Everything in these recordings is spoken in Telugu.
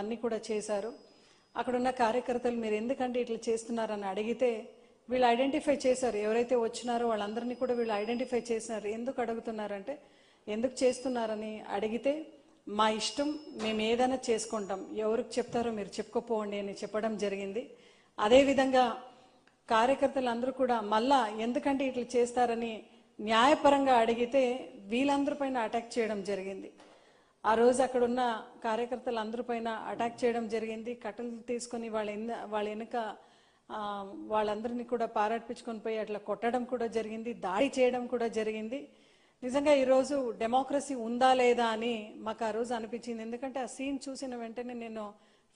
అన్నీ కూడా చేశారు. అక్కడున్న కార్యకర్తలు మీరు ఎందుకంటే ఇట్లా చేస్తున్నారని అడిగితే వీళ్ళు ఐడెంటిఫై చేశారు. ఎవరైతే వచ్చినారో వాళ్ళందరినీ కూడా వీళ్ళు ఐడెంటిఫై చేసినారు. ఎందుకు అడుగుతున్నారంటే ఎందుకు చేస్తున్నారని అడిగితే మా ఇష్టం మేము ఏదైనా చేసుకుంటాం. ఎవరికి చెప్తారో మీరు చెప్పుకోపోండి అని చెప్పడం జరిగింది. అదేవిధంగా కార్యకర్తలు అందరూ కూడా మళ్ళా ఎందుకంటే ఇట్లా చేస్తారని న్యాయపరంగా అడిగితే వీళ్ళందరి పైన అటాక్ చేయడం జరిగింది. ఆ రోజు అక్కడ ఉన్న కార్యకర్తలు అందరి పైన అటాక్ చేయడం జరిగింది. కట్టలు తీసుకొని వాళ్ళ వాళ్ళ వెనుక వాళ్ళందరినీ కూడా పారాటిపించుకొని పోయి అట్లా కొట్టడం కూడా జరిగింది. దాడి చేయడం కూడా జరిగింది. నిజంగా ఈరోజు డెమోక్రసీ ఉందా లేదా అని మాకు ఆ రోజు అనిపించింది. ఎందుకంటే ఆ సీన్ చూసిన వెంటనే నేను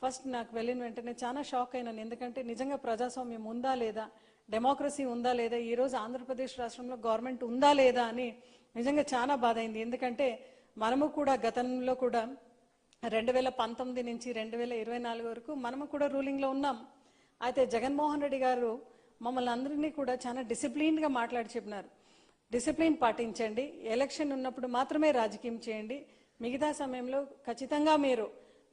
ఫస్ట్ నాకు వెళ్ళిన వెంటనే చాలా షాక్ అయినాను. ఎందుకంటే నిజంగా ప్రజాస్వామ్యం ఉందా లేదా డెమోక్రసీ ఉందా లేదా ఈరోజు ఆంధ్రప్రదేశ్ రాష్ట్రంలో గవర్నమెంట్ ఉందా లేదా అని నిజంగా చాలా బాధ అయింది. ఎందుకంటే మనము కూడా గతంలో కూడా రెండు వేల పంతొమ్మిది నుంచి రెండు వేల ఇరవై నాలుగు వరకు మనము కూడా రూలింగ్లో ఉన్నాం. అయితే జగన్మోహన్ రెడ్డి గారు మమ్మల్ని అందరినీ కూడా చాలా డిసిప్లిన్గా మాట్లాడి చెప్పినారు. డిసిప్లిన్ పాటించండి. ఎలక్షన్ ఉన్నప్పుడు మాత్రమే రాజకీయం చేయండి. మిగతా సమయంలో ఖచ్చితంగా మీరు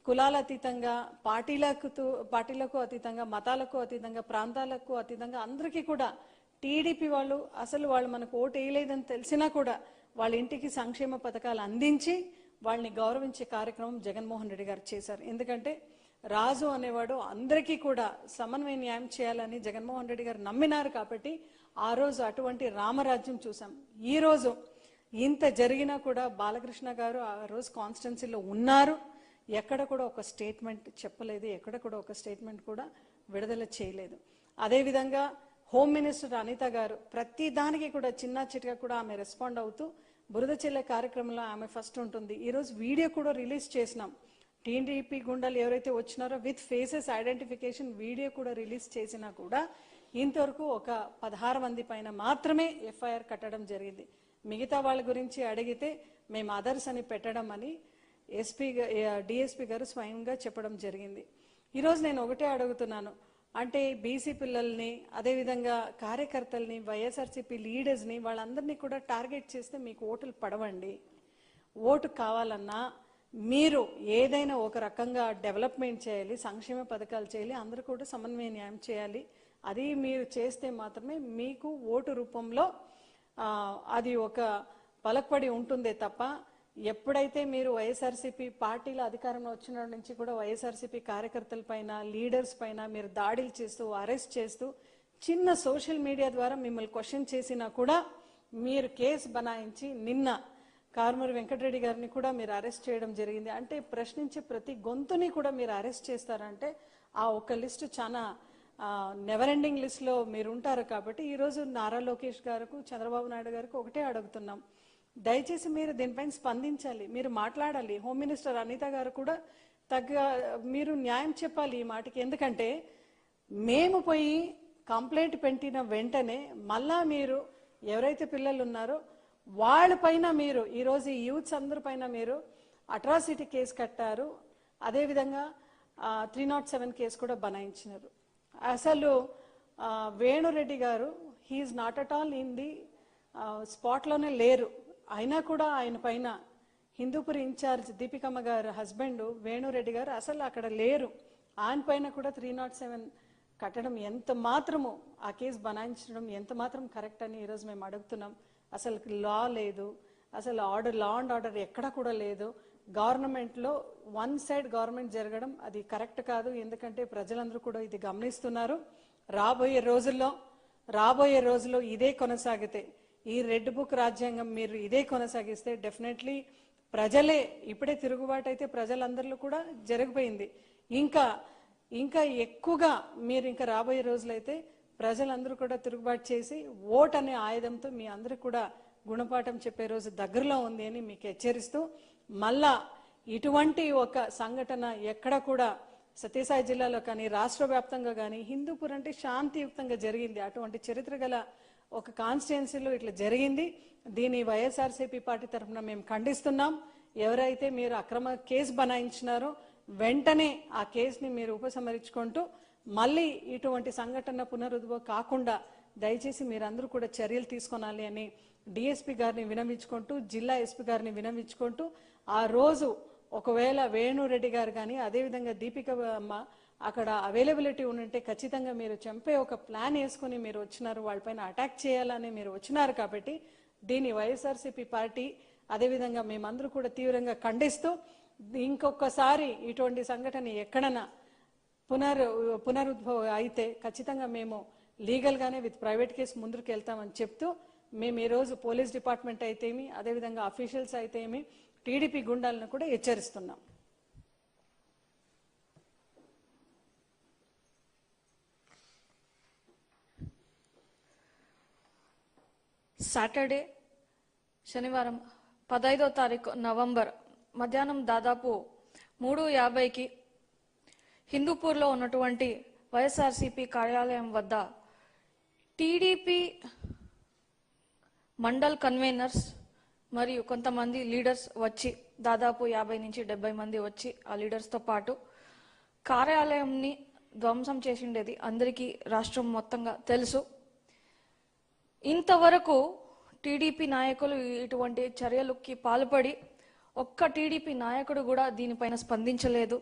కులాల అతీతంగా పార్టీలకు పార్టీలకు అతీతంగా మతాలకు అతీతంగా ప్రాంతాలకు అతీతంగా అందరికీ కూడా టీడీపీ వాళ్ళు అసలు వాళ్ళు మనకు ఓటు వేయలేదని తెలిసినా కూడా వాళ్ళ ఇంటికి సంక్షేమ పథకాలు అందించి వాళ్ళని గౌరవించే కార్యక్రమం జగన్మోహన్ రెడ్డి గారు చేశారు. ఎందుకంటే రాజు అనేవాడు అందరికీ కూడా సమన్వయ న్యాయం చేయాలని జగన్మోహన్ రెడ్డి గారు నమ్మినారు కాబట్టి ఆ రోజు అటువంటి రామరాజ్యం చూసాం ఈ రోజు ఇంత జరిగినా కూడా బాలకృష్ణ గారు ఆ రోజు కాన్స్టిట్యున్సీలో ఉన్నారు. ఎక్కడ కూడా ఒక స్టేట్మెంట్ చెప్పలేదు. ఎక్కడ కూడా ఒక స్టేట్మెంట్ కూడా విడుదల చేయలేదు. అదేవిధంగా హోమ్ మినిస్టర్ అనిత గారు ప్రతి దానికి కూడా చిన్న చిటిగా కూడా ఆమె రెస్పాండ్ అవుతూ బురద చెల్లె కార్యక్రమంలో ఆమె ఫస్ట్ ఉంటుంది. ఈరోజు వీడియో కూడా రిలీజ్ చేసినాం. టీడీపీ గుండాలు ఎవరైతే వచ్చినారో విత్ ఫేసెస్ ఐడెంటిఫికేషన్ వీడియో కూడా రిలీజ్ చేసినా కూడా ఇంతవరకు ఒక పదహారు మంది పైన మాత్రమే ఎఫ్ఐఆర్ కట్టడం జరిగింది. మిగతా వాళ్ళ గురించి అడిగితే మేము అదర్స్ అని పెట్టడం అని ఎస్పీ డిఎస్పీ గారు స్వయంగా చెప్పడం జరిగింది. ఈరోజు నేను ఒకటే అడుగుతున్నాను. అంటే బీసీ పిల్లల్ని అదేవిధంగా కార్యకర్తల్ని వైఎస్ఆర్సీపీ లీడర్స్ని వాళ్ళందరినీ కూడా టార్గెట్ చేస్తే మీకు ఓటులు పడవండి. ఓటు కావాలన్నా మీరు ఏదైనా ఒక రకంగా డెవలప్మెంట్ చేయాలి సంక్షేమ పథకాలు చేయాలి అందరూ కూడా సమన్వయ న్యాయం చేయాలి. అది మీరు చేస్తే మాత్రమే మీకు ఓటు రూపంలో అది ఒక పలకపడి ఉంటుందే తప్ప ఎప్పుడైతే మీరు వైఎస్ఆర్సీపీ పార్టీల అధికారంలో వచ్చిన నుంచి కూడా వైఎస్ఆర్సీపీ కార్యకర్తల పైన లీడర్స్ పైన మీరు దాడులు చేస్తూ అరెస్ట్ చేస్తూ చిన్న సోషల్ మీడియా ద్వారా మిమ్మల్ని క్వశ్చన్ చేసినా కూడా మీరు కేసు బనాయించి నిన్న కారుమూరి వెంకటరెడ్డి గారిని కూడా మీరు అరెస్ట్ చేయడం జరిగింది. అంటే ప్రశ్నించే ప్రతి గొంతుని కూడా మీరు అరెస్ట్ చేస్తారంటే ఆ ఒక్క లిస్ట్ చాలా నెవర్ ఎండింగ్ లిస్ట్లో మీరు ఉంటారు కాబట్టి ఈరోజు నారా లోకేష్ గారికి చంద్రబాబు నాయుడు గారికి ఒకటే అడుగుతున్నాం. దయచేసి మీరు దీనిపైన స్పందించాలి మీరు మాట్లాడాలి. హోమ్ మినిస్టర్ అనిత గారు కూడా తగ్గ మీరు న్యాయం చెప్పాలి ఈ మాటకి. ఎందుకంటే మేము పోయి కంప్లైంట్ పెట్టిన వెంటనే మళ్ళా మీరు ఎవరైతే పిల్లలు ఉన్నారో వాళ్ళపైన మీరు ఈరోజు ఈ యూత్స్ అందరిపైన మీరు అట్రాసిటీ కేసు కట్టారు. అదేవిధంగా త్రీ నాట్ సెవెన్ కేసు కూడా బనాయించినారు. అసలు వేణురెడ్డి గారు he is not at all in the స్పాట్లోనే లేరు. అయినా కూడా ఆయన పైన హిందూపురి ఇన్ఛార్జ్ దీపికమ్మ గారు హస్బెండ్ వేణురెడ్డి గారు అసలు అక్కడ లేరు. ఆయన పైన కూడా త్రీ నాట్ సెవెన్ కట్టడం ఎంత మాత్రము ఆ కేసు బనాయించడం ఎంత మాత్రం కరెక్ట్ అని ఈరోజు మేము అడుగుతున్నాం. అసలు లా లేదు. అసలు ఆర్డర్ లా అండ్ ఆర్డర్ ఎక్కడ కూడా లేదు. గవర్నమెంట్లో వన్ సైడ్ గవర్నమెంట్ జరగడం అది కరెక్ట్ కాదు. ఎందుకంటే ప్రజలందరూ కూడా ఇది గమనిస్తున్నారు. రాబోయే రోజుల్లో రాబోయే రోజుల్లో ఇదే కొనసాగితే ఈ రెడ్ బుక్ రాజ్యాంగం మీరు ఇదే కొనసాగిస్తే డెఫినెట్లీ ప్రజలే ఇప్పుడే తిరుగుబాటు అయితే ప్రజలందరిలో కూడా జరిగిపోయింది ఇంకా ఇంకా ఎక్కువగా మీరు ఇంకా రాబోయే రోజులైతే ప్రజలందరూ కూడా తిరుగుబాటు చేసి ఓట్ అనే ఆయుధంతో మీ అందరికి కూడా గుణపాఠం చెప్పే రోజు దగ్గరలో ఉంది అని మీకు హెచ్చరిస్తూ మళ్ళా ఇటువంటి ఒక సంఘటన ఎక్కడ కూడా సత్యసాయి జిల్లాలో కానీ రాష్ట్ర వ్యాప్తంగా కానీ హిందూపూర్ అంటే శాంతియుక్తంగా జరిగింది. అటువంటి చరిత్ర గల ఒక కాన్స్టిట్యున్సీలో ఇట్లా జరిగింది. దీని వైఎస్ఆర్సీపీ పార్టీ తరఫున మేము ఖండిస్తున్నాం. ఎవరైతే మీరు అక్రమ కేసు బనాయించినారో వెంటనే ఆ కేసుని మీరు ఉపసంహరించుకుంటూ మళ్ళీ ఇటువంటి సంఘటన పునరుద్భవ కాకుండా దయచేసి మీరందరూ కూడా చర్యలు తీసుకోనాలి అని డిఎస్పీ గారిని వినమించుకుంటూ జిల్లా ఎస్పీ గారిని వినమించుకుంటూ ఆ రోజు ఒకవేళ వేణురెడ్డి గారు కానీ అదేవిధంగా దీపిక అమ్మ అక్కడ అవైలబిలిటీ ఉంటే ఖచ్చితంగా మీరు చంపే ఒక ప్లాన్ వేసుకుని మీరు వచ్చినారు వాళ్ళపైన అటాక్ చేయాలని మీరు వచ్చినారు కాబట్టి దీన్ని వైఎస్ఆర్సీపీ పార్టీ అదేవిధంగా మేమందరూ కూడా తీవ్రంగా ఖండిస్తూ ఇంకొకసారి ఇటువంటి సంఘటన ఎక్కడన్నా పునర్ పునరుద్భవం అయితే ఖచ్చితంగా మేము లీగల్గానే విత్ ప్రైవేట్ కేసు ముందుకు వెళ్తామని చెప్తూ మేము ఈరోజు పోలీస్ డిపార్ట్మెంట్ అయితేమి అదేవిధంగా అఫీషియల్స్ అయితేమి టీడీపీ గుండాలను కూడా హెచ్చరిస్తున్నాం. సాటర్డే శనివారం పదైదో తారీఖు నవంబర్ మధ్యాహ్నం దాదాపు మూడు యాభైకి హిందూపూర్లో ఉన్నటువంటి వైఎస్ఆర్సీపీ కార్యాలయం వద్ద టీడీపీ మండల్ కన్వీనర్స్ మరియు కొంతమంది లీడర్స్ వచ్చి దాదాపు యాభై నుంచి డెబ్బై మంది వచ్చి ఆ లీడర్స్తో పాటు కార్యాలయంని ధ్వంసం చేసిండేది అందరికీ రాష్ట్రం మొత్తంగా తెలుసు. ఇంతవరకు టీడీపీ నాయకులు ఇటువంటి చర్యలకి పాల్పడి ఒక్క టీడీపీ నాయకుడు కూడా దీనిపైన స్పందించలేదు.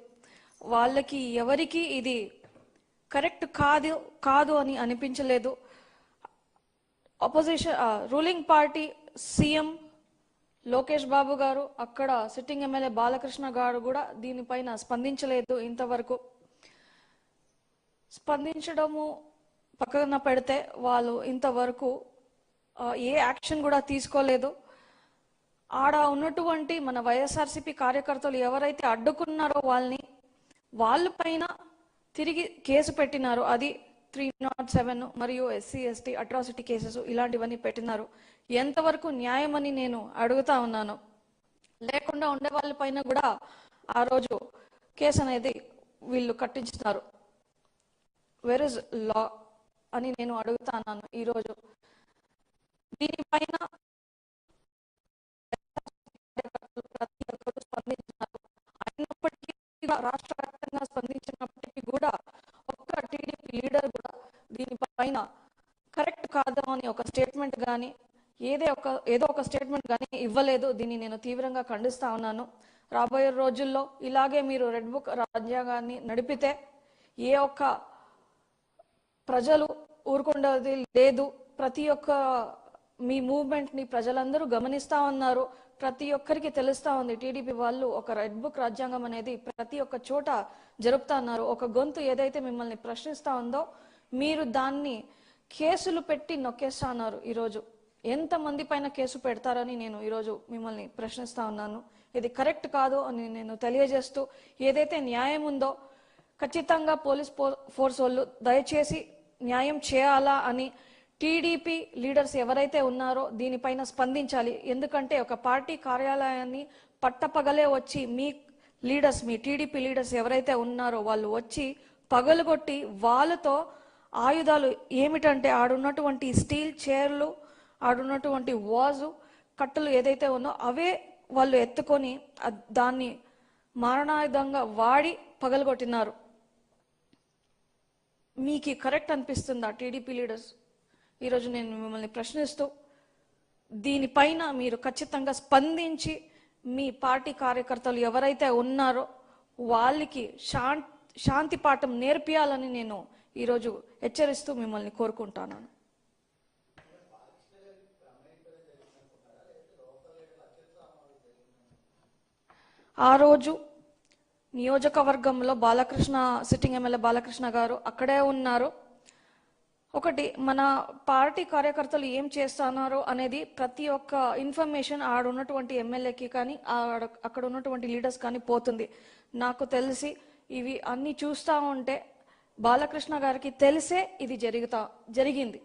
వాళ్ళకి ఎవరికి ఇది కరెక్ట్ కాదు కాదు అని అనిపించలేదు. Opposition ruling party CM Lokesh Babu గారు అక్కడ సిట్టింగ్ ఎమ్మెల్యే బాలకృష్ణ గారు కూడా దీనిపైన స్పందించలేదు ఇంతవరకు. స్పందించడము పక్కన పెడితే వాళ్ళు ఇంతవరకు ఏ యాక్షన్ కూడా తీసుకోలేదు. ఆడ ఉన్నటువంటి మన వైఎస్ఆర్సీపీ కార్యకర్తలు ఎవరైతే అడ్డుకున్నారో వాళ్ళని వాళ్ళ పైన తిరిగి కేసు పెట్టినారు. అది త్రీ నాట్ సెవెన్ మరియు ఎస్సీ ఎస్టీ అట్రాసిటీ కేసెస్ ఇలాంటివన్నీ పెట్టినారు. ఎంతవరకు న్యాయమని నేను అడుగుతా ఉన్నాను. లేకుండా ఉండే వాళ్ళ పైన కూడా ఆ రోజు కేసు అనేది వీళ్ళు కట్టించుతారు వెర్ ఇస్ లా అని నేను అడుగుతాను ఈరోజు. దీనిపైన ప్రతి ఒక్కరు స్పందించినారు అయినప్పటికీ రాష్ట్ర వ్యాప్తంగా స్పందించినప్పటికీ కూడా ఒక్క టీడీపీ లీడర్ కూడా దీనిపైన కరెక్ట్ కాదు అని ఒక స్టేట్మెంట్ కానీ ఏదే ఒక ఏదో ఒక స్టేట్మెంట్ కానీ ఇవ్వలేదు. దీన్ని నేను తీవ్రంగా ఖండిస్తా ఉన్నాను. రాబోయే రోజుల్లో ఇలాగే మీరు రెడ్ బుక్ రాజ్యాంగాన్ని నడిపితే ఏ ఒక్క ప్రజలు ఊరుకుండేది లేదు. ప్రతి ఒక్క మీ మూవ్మెంట్ని ప్రజలందరూ గమనిస్తా ఉన్నారు. ప్రతి ఒక్కరికి తెలుస్తా ఉంది. టీడీపీ వాళ్ళు ఒక రెడ్ బుక్ రాజ్యాంగం అనేది ప్రతి ఒక్క చోట జరుపుతా ఉన్నారు. ఒక గొంతు ఏదైతే మిమ్మల్ని ప్రశ్నిస్తా ఉందో మీరు దాన్ని కేసులు పెట్టి నొక్కేస్తా ఉన్నారు ఈరోజు. ఎంతమంది పైన కేసు పెడతారని నేను ఈరోజు మిమ్మల్ని ప్రశ్నిస్తా ఉన్నాను. ఇది కరెక్ట్ కాదు అని నేను తెలియజేస్తూ ఏదైతే న్యాయం ఉందో ఖచ్చితంగా పోలీస్ ఫోర్స్ వాళ్ళు దయచేసి న్యాయం చేయాలా అని టీడీపీ లీడర్స్ ఎవరైతే ఉన్నారో దీనిపైన స్పందించాలి. ఎందుకంటే ఒక పార్టీ కార్యాలయాన్ని పట్టపగలే వచ్చి మీ లీడర్స్ మీ టీడీపీ లీడర్స్ ఎవరైతే ఉన్నారో వాళ్ళు వచ్చి పగలుగొట్టి వాళ్ళతో ఆయుధాలు ఏమిటంటే ఆడున్నటువంటి స్టీల్ చైర్లు ఆడున్నటువంటి వాజు కట్టలు ఏదైతే ఉన్నో అవే వాళ్ళు ఎత్తుకొని దాన్ని మారణాయుధంగా వాడి పగలగొట్టినారు. మీకు కరెక్ట్ అనిపిస్తుందా టీడీపీ లీడర్స్? ఈరోజు నేను మిమ్మల్ని ప్రశ్నిస్తూ దీనిపైన మీరు ఖచ్చితంగా స్పందించి మీ పార్టీ కార్యకర్తలు ఎవరైతే ఉన్నారో వాళ్ళకి శాం శాంతి పాఠం నేర్పియాలని నేను ఈరోజు హెచ్చరిస్తూ మిమ్మల్ని కోరుకుంటాను. ఆ రోజు నియోజకవర్గంలో బాలకృష్ణ సిట్టింగ్ ఎమ్మెల్యే బాలకృష్ణ గారు అక్కడే ఉన్నారు. ఒకటి మన పార్టీ కార్యకర్తలు ఏం చేస్తున్నారు అనేది ప్రతి ఒక్క ఇన్ఫర్మేషన్ ఆడ ఉన్నటువంటి ఎమ్మెల్యేకి కానీ ఆడ అక్కడ ఉన్నటువంటి లీడర్స్ కానీ పోతుంది. నాకు తెలిసి ఇవి అన్ని చూస్తూ ఉంటే బాలకృష్ణ గారికి తెలిసే ఇది జరుగుతా జరిగింది.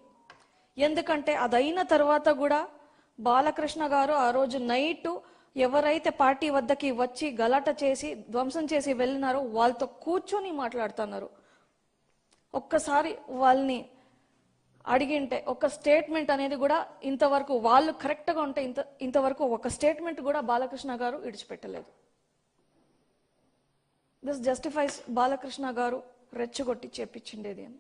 ఎందుకంటే అదైన తర్వాత కూడా బాలకృష్ణ గారు ఆ రోజు నైట్ ఎవరైతే పార్టీ వద్దకి వచ్చి గలాట చేసి ధ్వంసం చేసి వెళ్ళినారో వాళ్ళతో కూర్చొని మాట్లాడుతున్నారు. ఒక్కసారి వాళ్ళని అడిగింటే ఒక స్టేట్మెంట్ అనేది కూడా ఇంతవరకు వాళ్ళు కరెక్ట్గా ఉంటే ఇంత ఇంతవరకు ఒక స్టేట్మెంట్ కూడా బాలకృష్ణ గారు ఇడిచిపెట్టలేదు దిస్ జస్టిఫైస్ బాలకృష్ణ గారు రెచ్చగొట్టి చేపించిండేది అని.